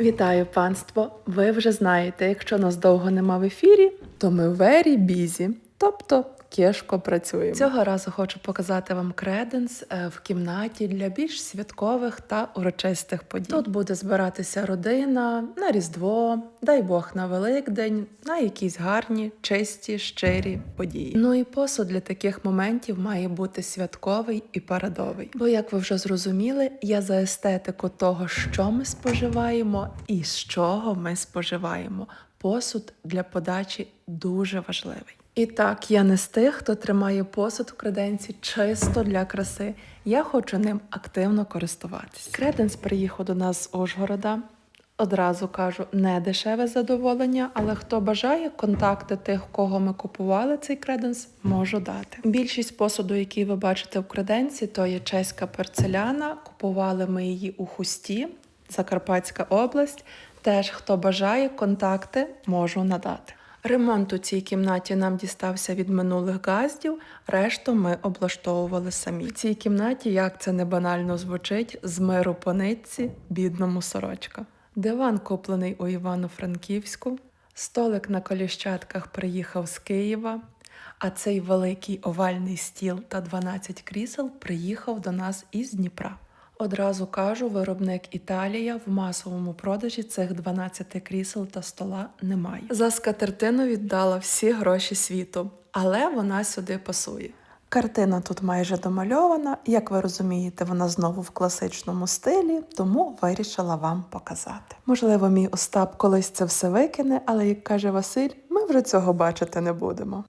Вітаю панство! Ви вже знаєте, якщо нас довго нема в ефірі, то ми very busy, тобто кешко працюємо. Цього разу хочу показати вам креденс е, в кімнаті для більш святкових та урочистих подій. Тут буде збиратися родина на Різдво, дай Бог на Великдень, на якісь гарні, чисті, щирі події. Ну і посуд для таких моментів має бути святковий і парадовий. Бо, як ви вже зрозуміли, я за естетику того, що ми споживаємо і з чого ми споживаємо. Посуд для подачі дуже важливий. І так, я не з тих, хто тримає посуд в креденці чисто для краси. Я хочу ним активно користуватись. Креденс приїхав до нас з Ужгорода. Одразу кажу, не дешеве задоволення, але хто бажає контакти тих, кого ми купували цей креденс, можу дати. Більшість посуду, який ви бачите в креденці, то є чеська порцеляна. Купували ми її у хусті, Закарпатська область. Теж хто бажає контакти, можу надати. Ремонт у цій кімнаті нам дістався від минулих газдів, решту ми облаштовували самі. В цій кімнаті, як це не банально звучить, з миру по нитці, бідному сорочка. Диван куплений у Івано-Франківську, столик на коліщатках приїхав з Києва, а цей великий овальний стіл та 12 крісел приїхав до нас із Дніпра. Одразу кажу, виробник Італія в масовому продажі цих 12 крісел та стола немає. За скатертину віддала всі гроші світу, але вона сюди пасує. Картина тут майже домальована. Як ви розумієте, вона знову в класичному стилі, тому вирішила вам показати. Можливо, мій Остап колись це все викине, але як каже Василь, ми вже цього бачити не будемо.